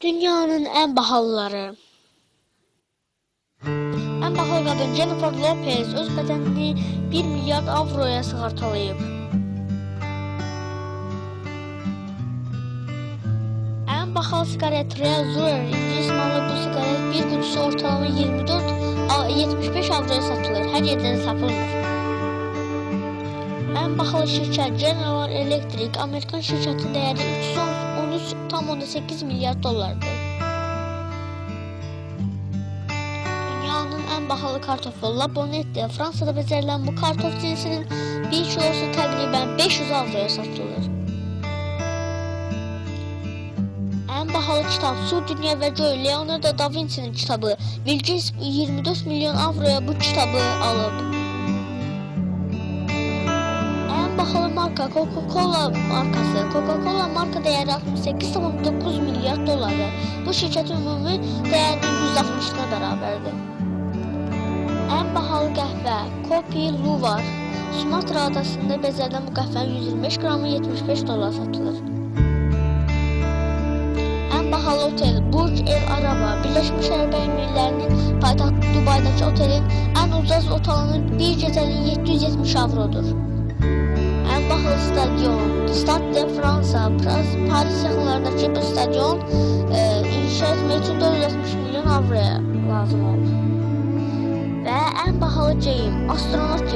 Dünyanın en bahalıları. En bahalı kadın Jennifer Lopez öz bedenini 1 milyar avroya sığartalayıb. En bahalı Zurer İngiliz malı bu sigaret bir kutusu ortalama 24 a- 75 avroya satılır. Her yerden satılmır. En bahalı şirket General Electric Amerikan şirketinin değeri 313,8 milyar dolardır. Dünyanın en bahalı kartofu La Bonette Fransa'da becerilen bu kartof cinsinin bir kilosu təqribən 500 avroya satılır. En pahalı kitap Su Dünya ve Göy Leonardo da Vinci'nin kitabı. Gates 24 milyon avroya bu kitabı alıb. Marka Coca-Cola markası. Coca-Cola marka değeri 68,9 milyar dolardır. Bu şirket ümumi değerinin 160'ına beraberdir. En pahalı qəhvə Kopi Luwak. Sumatra adasında bezədən bu qəhvənin 125 qramı 75 dolar satılır. En pahalı otel Burj El Araba. Birleşmiş Arap Emirlikleri'nin paytaxtı Dubai'daki otelin en ucuz otelinin bir geceliği 770 avrodur. Stadyon Stade de Fransa. Paris yaxınlarındakı bu stadyon e, inşa etmək üçün 460 milyon avroya lazım oldu. Və ən bahalı geyim astronot geyimi 9 milyon